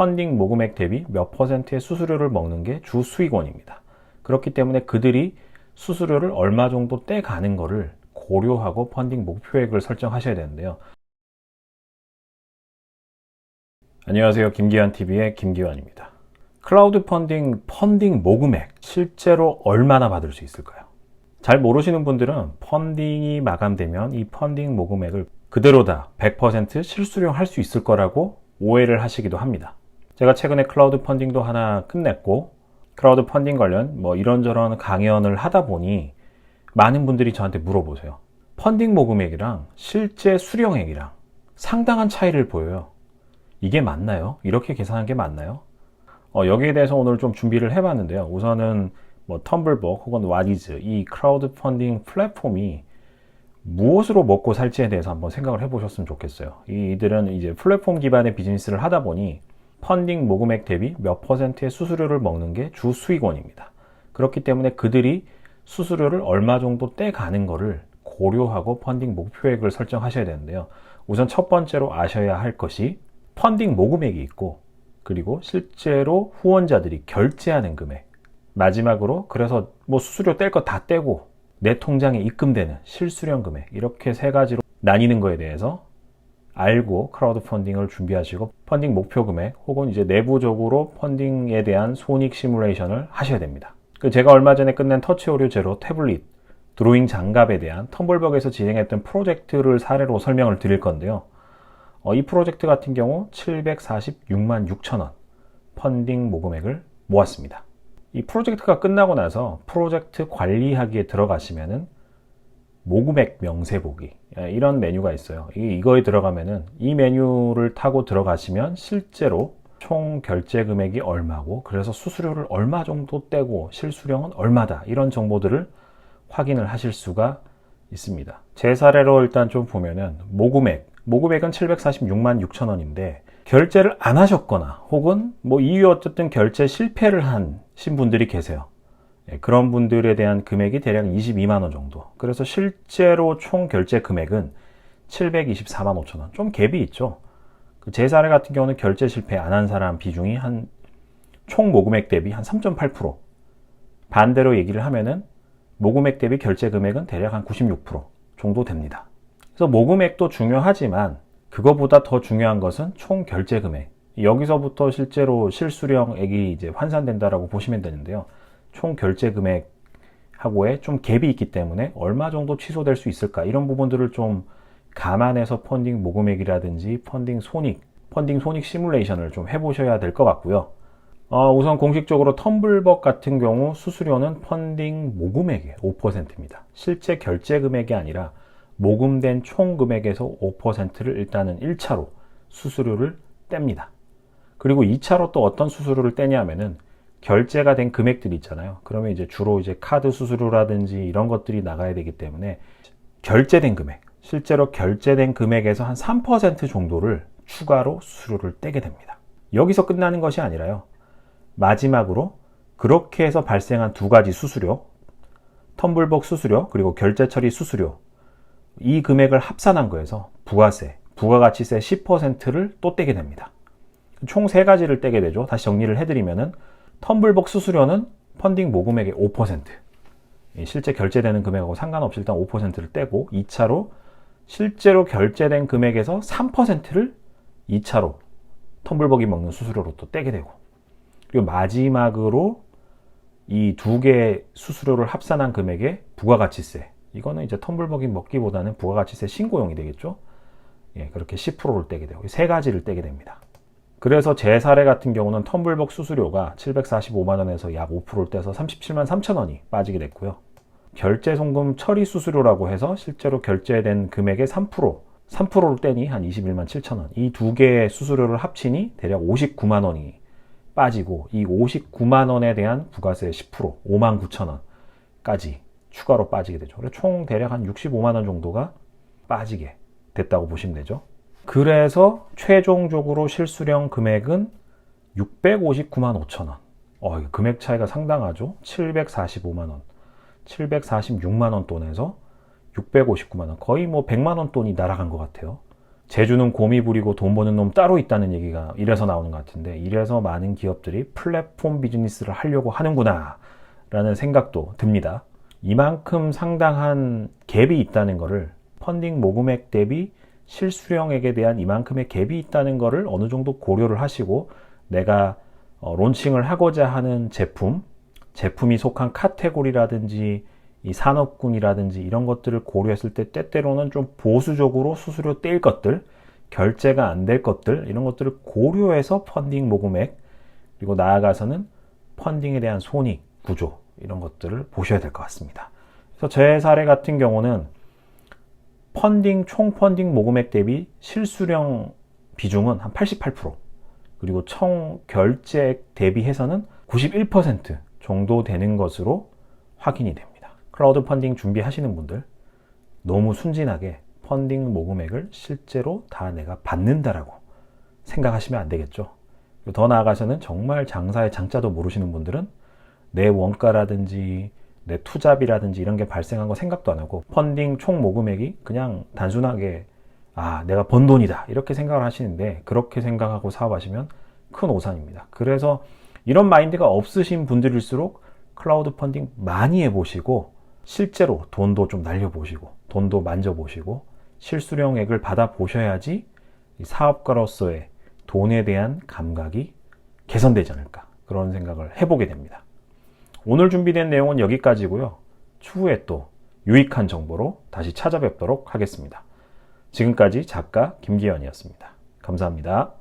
펀딩 모금액 대비 몇 퍼센트의 수수료를 먹는 게 주 수익원입니다. 그렇기 때문에 그들이 수수료를 얼마 정도 떼가는 거를 고려하고 펀딩 목표액을 설정하셔야 되는데요. 안녕하세요. 김기환 TV의 김기환입니다. 클라우드 펀딩 펀딩 모금액 실제로 얼마나 받을 수 있을까요? 잘 모르시는 분들은 펀딩이 마감되면 이 펀딩 모금액을 그대로 다 100% 실수령 할 수 있을 거라고 오해를 하시기도 합니다. 제가 최근에 클라우드 펀딩도 하나 끝냈고 클라우드 펀딩 관련 뭐 이런저런 강연을 하다 보니 많은 분들이 저한테 물어보세요. 펀딩 모금액이랑 실제 수령액이랑 상당한 차이를 보여요. 이게 맞나요? 이렇게 계산한 게 맞나요? 어, 여기에 대해서 오늘 좀 준비를 해봤는데요. 우선은 뭐 텀블벅 혹은 와디즈 이 크라우드 펀딩 플랫폼이 무엇으로 먹고 살지에 대해서 한번 생각을 해보셨으면 좋겠어요. 이들은 이제 플랫폼 기반의 비즈니스를 하다 보니 펀딩 모금액 대비 몇 퍼센트의 수수료를 먹는 게 주 수익원입니다. 그렇기 때문에 그들이 수수료를 얼마 정도 떼가는 거를 고려하고 펀딩 목표액을 설정하셔야 되는데요. 우선 첫 번째로 아셔야 할 것이 펀딩 모금액이 있고 그리고 실제로 후원자들이 결제하는 금액 마지막으로 그래서 뭐 수수료 뗄 거 다 떼고 내 통장에 입금되는 실수령 금액 이렇게 세 가지로 나뉘는 거에 대해서 알고 크라우드 펀딩을 준비하시고 펀딩 목표 금액 혹은 이제 내부적으로 펀딩에 대한 손익 시뮬레이션을 하셔야 됩니다. 그 제가 얼마 전에 끝낸 터치 오류 제로 태블릿 드로잉 장갑에 대한 텀블벅에서 진행했던 프로젝트를 사례로 설명을 드릴 건데요. 어, 이 프로젝트 같은 경우 746만 6천 원 펀딩 모금액을 모았습니다. 이 프로젝트가 끝나고 나서 프로젝트 관리하기에 들어가시면은 모금액 명세 보기 예, 이런 메뉴가 있어요. 이거에 들어가면은 이 메뉴를 타고 들어가시면 실제로 총 결제 금액이 얼마고 그래서 수수료를 얼마 정도 떼고 실수령은 얼마다 이런 정보들을 확인을 하실 수가 있습니다. 제 사례로 일단 좀 보면은 모금액 모금액은 746만 6천 원인데 결제를 안 하셨거나 혹은 뭐 이유 어쨌든 결제 실패를 하신 분들이 계세요. 예, 그런 분들에 대한 금액이 대략 22만 원 정도. 그래서 실제로 총 결제 금액은 724만 5천 원. 좀 갭이 있죠. 그제 사례 같은 경우는 결제 실패 안 한 사람 비중이 한 총 모금액 대비 한 3.8%. 반대로 얘기를 하면은 모금액 대비 결제 금액은 대략 한 96% 정도 됩니다. 그래서 모금액도 중요하지만 그거보다 더 중요한 것은 총 결제 금액. 여기서부터 실제로 실수령액이 이제 환산된다라고 보시면 되는데요. 총 결제 금액하고의 좀 갭이 있기 때문에 얼마 정도 취소될 수 있을까 이런 부분들을 좀 감안해서 펀딩 모금액이라든지 펀딩 손익, 펀딩 손익 시뮬레이션을 좀 해보셔야 될 것 같고요. 어, 우선 공식적으로 텀블벅 같은 경우 수수료는 펀딩 모금액의 5%입니다. 실제 결제 금액이 아니라 모금된 총 금액에서 5%를 일단은 1차로 수수료를 뗍니다. 그리고 2차로 또 어떤 수수료를 떼냐면은 결제가 된 금액들이 있잖아요. 그러면 이제 주로 이제 카드 수수료라든지 이런 것들이 나가야 되기 때문에 결제된 금액, 실제로 결제된 금액에서 한 3% 정도를 추가로 수수료를 떼게 됩니다. 여기서 끝나는 것이 아니라요. 마지막으로 그렇게 해서 발생한 두 가지 수수료, 텀블벅 수수료, 그리고 결제 처리 수수료, 이 금액을 합산한 거에서 부가세, 부가가치세 10%를 또 떼게 됩니다. 총 세 가지를 떼게 되죠. 다시 정리를 해드리면은 텀블벅 수수료는 펀딩 모금액의 5%, 실제 결제되는 금액하고 상관없이 일단 5%를 떼고 2차로 실제로 결제된 금액에서 3%를 2차로 텀블벅이 먹는 수수료로 또 떼게 되고 그리고 마지막으로 이 두 개의 수수료를 합산한 금액의 부가가치세 이거는 이제 텀블벅이 먹기보다는 부가가치세 신고용이 되겠죠. 예, 그렇게 10%를 떼게 되고 세 가지를 떼게 됩니다. 그래서 제 사례 같은 경우는 텀블벅 수수료가 745만 원에서 약 5%를 떼서 37만 3천 원이 빠지게 됐고요. 결제 송금 처리 수수료라고 해서 실제로 결제된 금액의 3%, 3%를 떼니 한 21만 7천 원. 이 두 개의 수수료를 합치니 대략 59만 원이 빠지고 이 59만 원에 대한 부가세 10%, 5만 9천 원까지 추가로 빠지게 되죠. 그래서 총 대략 한 65만 원 정도가 빠지게 됐다고 보시면 되죠. 그래서 최종적으로 실수령 금액은 659만 5천 원. 어, 금액 차이가 상당하죠. 745만 원, 746만 원 돈에서 659만 원. 거의 뭐 100만 원 돈이 날아간 것 같아요. 제주는 곰이 부리고 돈 버는 놈 따로 있다는 얘기가 이래서 나오는 것 같은데 이래서 많은 기업들이 플랫폼 비즈니스를 하려고 하는구나 라는 생각도 듭니다. 이만큼 상당한 갭이 있다는 거를 펀딩 모금액 대비 실수령액에 대한 이만큼의 갭이 있다는 거를 어느 정도 고려를 하시고 내가 어, 론칭을 하고자 하는 제품, 제품이 속한 카테고리라든지 이 산업군이라든지 이런 것들을 고려했을 때 때때로는 좀 보수적으로 수수료 떼일 것들, 결제가 안 될 것들 이런 것들을 고려해서 펀딩 모금액 그리고 나아가서는 펀딩에 대한 손익 구조 이런 것들을 보셔야 될 것 같습니다. 그래서 제 사례 같은 경우는 펀딩 총 펀딩 모금액 대비 실수령 비중은 한 88% 그리고 총 결제액 대비해서는 91% 정도 되는 것으로 확인이 됩니다. 클라우드 펀딩 준비하시는 분들 너무 순진하게 펀딩 모금액을 실제로 다 내가 받는다라고 생각하시면 안 되겠죠. 더 나아가서는 정말 장사의 장자도 모르시는 분들은 내 원가라든지 내 투자비라든지 이런 게 발생한 거 생각도 안 하고 펀딩 총 모금액이 그냥 단순하게 아 내가 번 돈이다 이렇게 생각을 하시는데 그렇게 생각하고 사업하시면 큰 오산입니다. 그래서 이런 마인드가 없으신 분들일수록 클라우드 펀딩 많이 해보시고 실제로 돈도 좀 날려보시고 돈도 만져보시고 실수령액을 받아보셔야지 이 사업가로서의 돈에 대한 감각이 개선되지 않을까 그런 생각을 해보게 됩니다. 오늘 준비된 내용은 여기까지고요. 추후에 또 유익한 정보로 다시 찾아뵙도록 하겠습니다. 지금까지 작가 김기현이었습니다. 감사합니다.